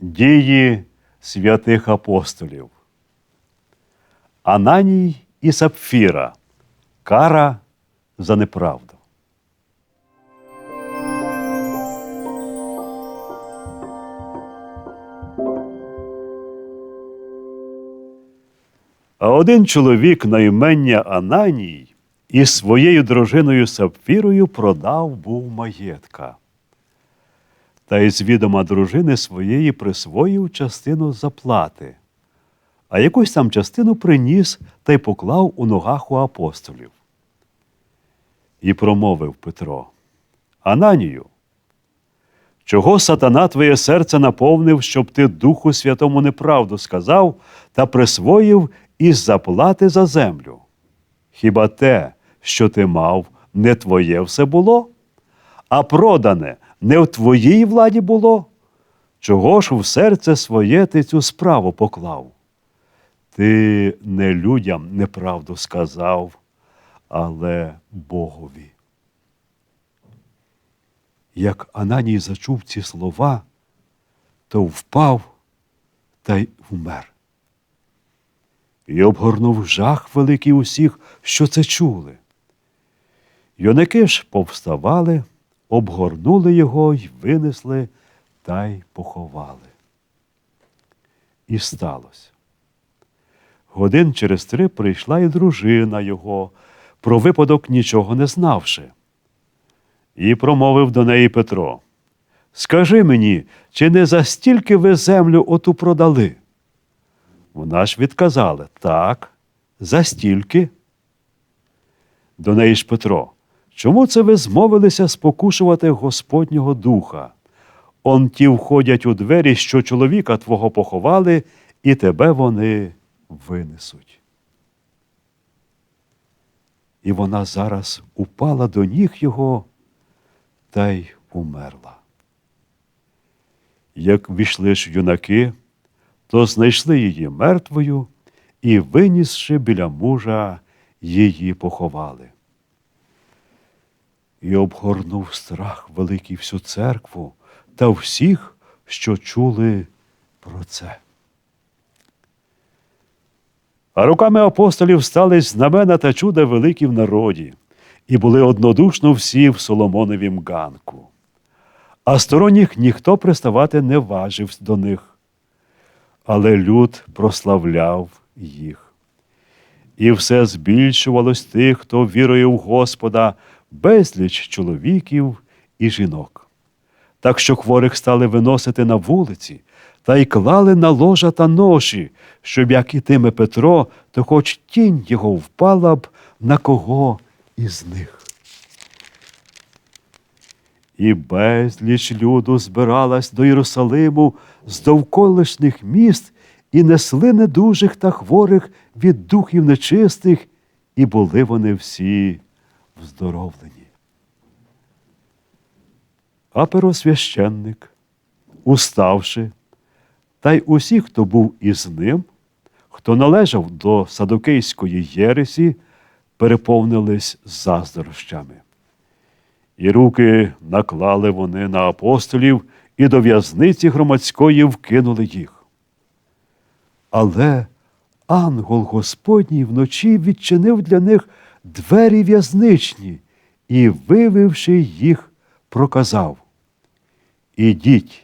Дії святих апостолів. Ананій і Сапфіра. Кара за неправду. А один чоловік на імення Ананій із своєю дружиною Сапфірою продав був маєтка. Та із відома дружини своєї присвоїв частину заплати, а якусь там частину приніс та й поклав у ногах у апостолів. І промовив Петро: Ананію, чого сатана твоє серце наповнив, щоб ти Духу Святому неправду сказав та присвоїв із заплати за землю? Хіба те, що ти мав, не твоє все було? А продане не в твоїй владі було? Чого ж в серце своє ти цю справу поклав? Ти не людям неправду сказав, але Богові. Як Ананій зачув ці слова, то впав та й вмер. І обгорнув жах великий усіх, що це чули. Юнаки ж повставали, обгорнули його й винесли та й поховали. І сталося. Годин через три прийшла і дружина його, про випадок нічого не знавши. І промовив до неї Петро: Скажи мені, чи не за стільки ви землю оту продали? Вона ж відказала так, за стільки. До неї ж Петро, чому це ви змовилися спокушувати Господнього духа? Он ті входять у двері, що чоловіка твого поховали, і тебе вони винесуть. І вона зараз упала до ніг його та й умерла. Як війшли ж юнаки, то знайшли її мертвою і, винісши біля мужа, її поховали. І обгорнув страх великий всю церкву та всіх, що чули про це. А руками апостолів стали знамена та чуда великі в народі, і були однодушно всі в Соломоновім ганку. А сторонніх ніхто приставати не важив до них але люд прославляв їх. І все збільшувалось тих, хто вірує в Господа, безліч чоловіків і жінок. Так що хворих стали виносити на вулиці та й клали на ложа та ноші, щоб як ітиме Петро, то хоч тінь його впала б на кого із них. І безліч люду збиралась до Єрусалиму з довколишніх міст і несли недужих та хворих від духів нечистих, і були вони всі вздоровлені. А первосвященник, уставши, та й усі, хто був із ним, хто належав до Садокейської єресі, переповнились заздрощами. І руки наклали вони на апостолів і до в'язниці громадської вкинули їх. Але ангел Господній вночі відчинив для них двері в'язничні і, вивівши їх, проказав Ідіть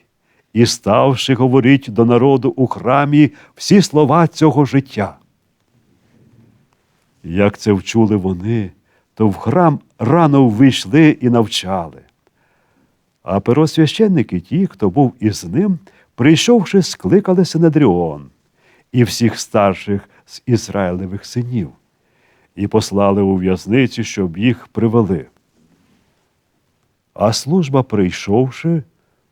і ставши говоріть до народу у храмі всі слова цього життя. Як це вчули вони, то в храм рано ввійшли і навчали. А первосвященники ті, хто був із ним, прийшовши, скликали Синедріон і всіх старших з Ізраїлевих синів, і послали у в'язницю, щоб їх привели. А служба, прийшовши,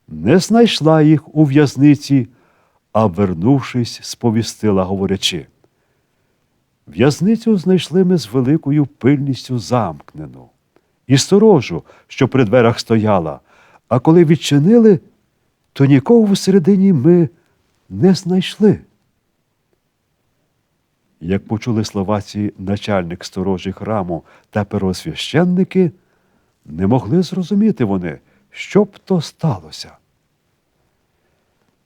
не знайшла їх у в'язниці, а, вернувшись, сповістила, говорячи. В'язницю знайшли ми з великою пильністю замкнену, і сторожу, що при дверях стояла, а коли відчинили, то нікого всередині ми не знайшли. Як почули слова ці начальник сторожі храму та первосвященники, не могли зрозуміти вони, що б то сталося.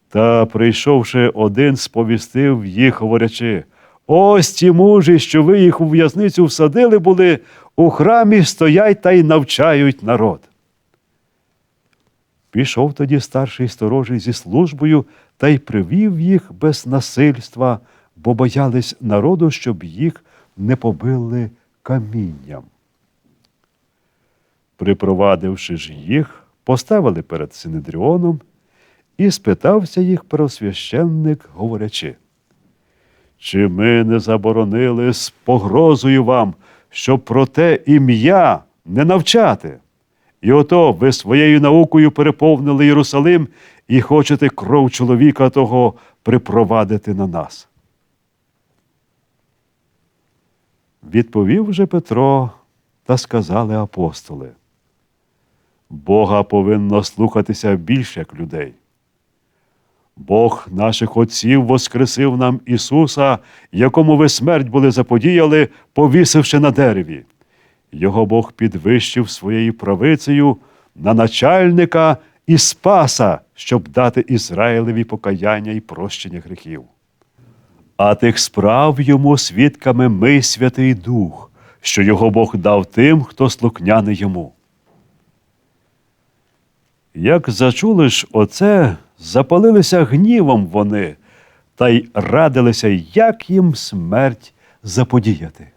Та, прийшовши один, сповістив їх, говорячи: ось ті мужі, що ви їх у в'язницю всадили були, у храмі стоять та й навчають народ. Пішов тоді старший сторожий зі службою та й привів їх без насильства, бо боялись народу, щоб їх не побили камінням. Припровадивши ж їх, поставили перед Синедріоном і спитався їх первосвященник, говорячи, чи ми не заборонили з погрозою вам, щоб про те ім'я не навчати? І ото ви своєю наукою переповнили Єрусалим і хочете кров чоловіка того припровадити на нас. Відповів же Петро та сказали апостоли. Бога повинно слухатися більше як людей. Бог наших отців воскресив нам Ісуса, якому ви смерть були заподіяли, повісивши на дереві. Його Бог підвищив своєю правицею на начальника і спаса, щоб дати Ізраїлеві покаяння і прощення гріхів. А тих справ йому свідками ми, Святий Дух, що його Бог дав тим, хто слухняний йому. Як зачули ж оце, запалилися гнівом вони та й радилися, як їм смерть заподіяти.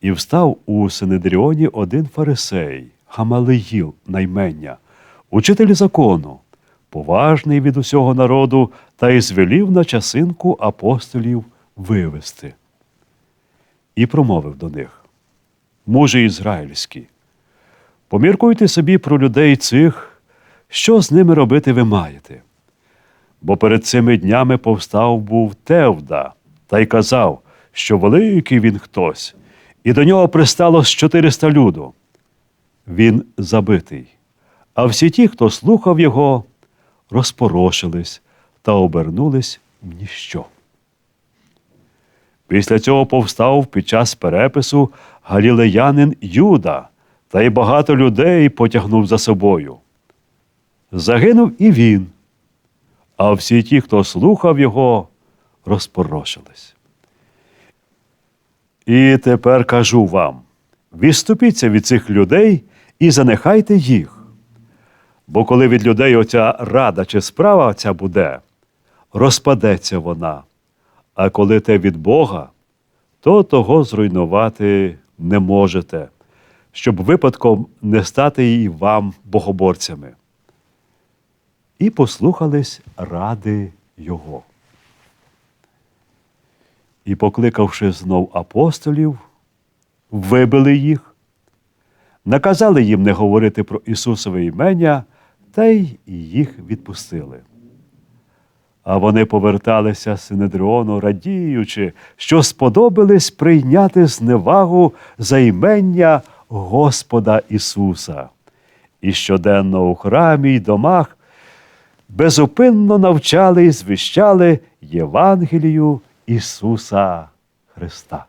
І встав у Синедріоні один фарисей, Гамалиїл наймення, учитель закону, поважний від усього народу, та й звелів на часинку апостолів вивести. І промовив до них: Мужі ізраїльські, поміркуйте собі про людей цих, що з ними робити ви маєте. Бо перед цими днями повстав був Тевда та й казав, що великий він хтось, і до нього пристало з 400 люду. Він забитий, а всі ті, хто слухав його, розпорошились та обернулись в ніщо. Після цього повстав під час перепису галілеянин Юда, та й багато людей потягнув за собою. Загинув і він, а всі ті, хто слухав його, розпорошились. І тепер кажу вам: відступіться від цих людей і занехайте їх. Бо коли від людей оця рада чи справа ця буде, розпадеться вона, а коли те від Бога, то того зруйнувати не можете, щоб випадком не стати і вам богоборцями. І послухались ради його. І, покликавши знов апостолів, вибили їх, наказали їм не говорити про Ісусове імення, та й їх відпустили. А вони поверталися Синедріону, радіючи, що сподобались прийняти зневагу за імення Господа Ісуса. І щоденно у храмі й домах безупинно навчали і звіщали Євангелію Ісуса Христа.